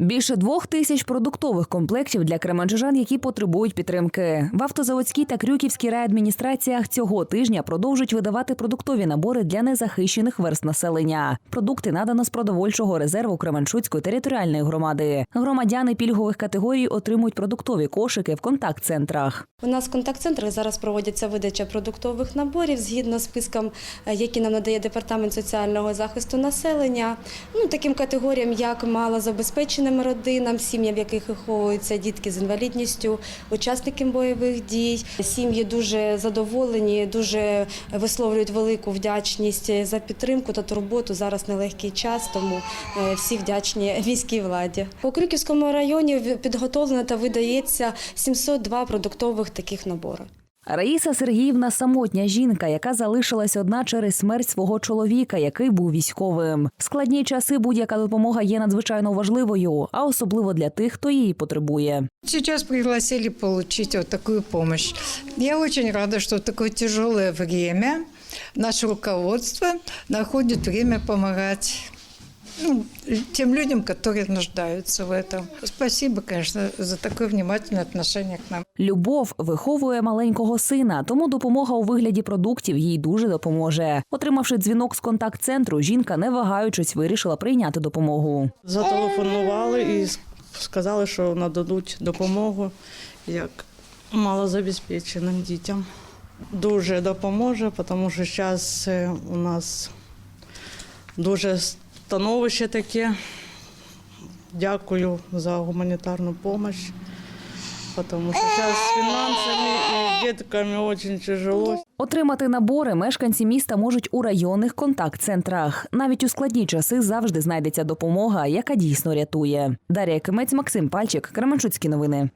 Більше двох тисяч продуктових комплектів для кременчужан, які потребують підтримки. В автозаводській та крюківській райадміністраціях цього тижня продовжують видавати продуктові набори для незахищених верст населення. Продукти надано з продовольчого резерву Кременчуцької територіальної громади. Громадяни пільгових категорій отримують продуктові кошики в контакт-центрах. У нас в контакт-центрах зараз проводиться видача продуктових наборів згідно з списком, е, який нам надає департамент соціального захисту населення. Ну таким категоріям, як малозабезпеченим родинам, сім'ям, в яких виховуються дітки з інвалідністю, учасники бойових дій. Сім'ї дуже задоволені, дуже висловлюють велику вдячність за підтримку та турботу. Зараз нелегкий час, тому е, всі вдячні міській владі. У Крюківському районі підготовлено та видається 702 продуктових таких набори. Раїса Сергіївна самотня жінка, яка залишилась одна через смерть свого чоловіка, який був військовим. В складні часи будь-яка допомога є надзвичайно важливою, а особливо для тих, хто її потребує. Сейчас пригласили получить вот такую помощь. Я очень рада, что в такое тяжелое время наше руководство находит время помогать ну, тем людям, которые нуждаются в этом. Спасибо, конечно, за такое внимательное отношение к нам. Любов виховує маленького сина, тому допомога у вигляді продуктів їй дуже допоможе. Отримавши дзвінок з контакт-центру, жінка, не вагаючись, вирішила прийняти допомогу. Зателефонували і сказали, що нададуть допомогу як малозабезпеченим дітям. Дуже допоможе, тому що зараз у нас дуже становище таке. Дякую за гуманітарну допомогу, тому що зараз з фінансами і дітками дуже тяжело. Отримати набори мешканці міста можуть у районних контакт-центрах. Навіть у складні часи завжди знайдеться допомога, яка дійсно рятує. Дар'я Кимець, Максим Пальчик, Кременчуцькі новини.